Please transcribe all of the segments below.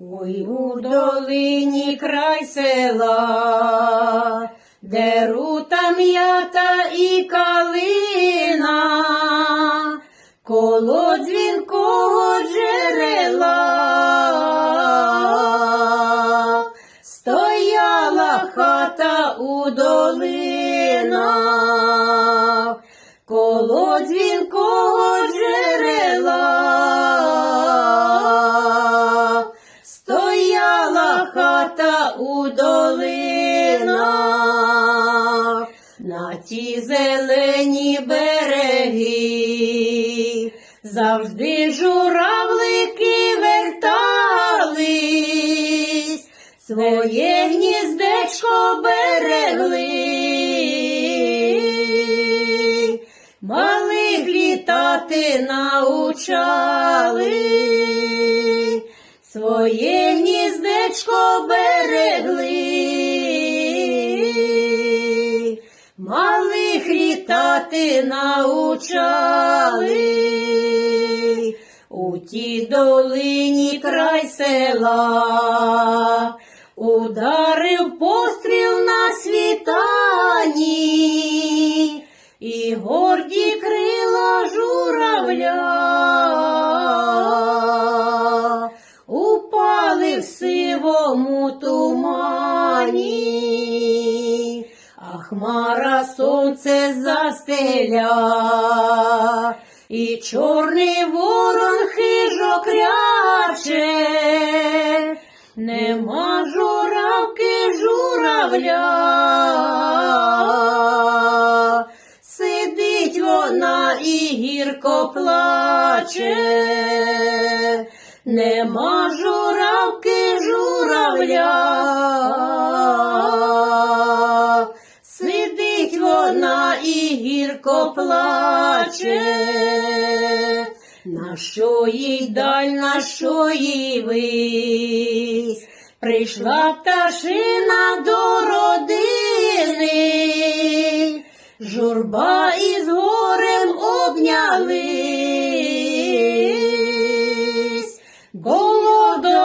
Ой, у долині край села, де рута м'ята і калина, коло дзвінкого джерела, стояла хата у долинах, коло дзвінкого у долинах, на ті зелені береги, завжди журавлики вертались, своє гніздечко берегли. Малих літати научали, своє гніздечко берегли, малих літати научали, у тій долині край села, ударив постріл сивому тумані, а хмара сонце застеля, і чорний ворон хижо кряче, нема журавки журавля. Сидить вона і гірко плаче, нема журавки журавля. Сидить вона і гірко плаче. На що їй даль, на що їй вись, прийшла пташина до родини, журба із горем обнялись,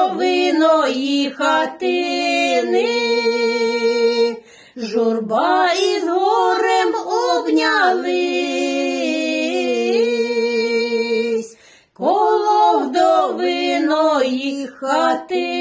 голодовиної хатини, журба із горем обнялись, коло вдовиної хати.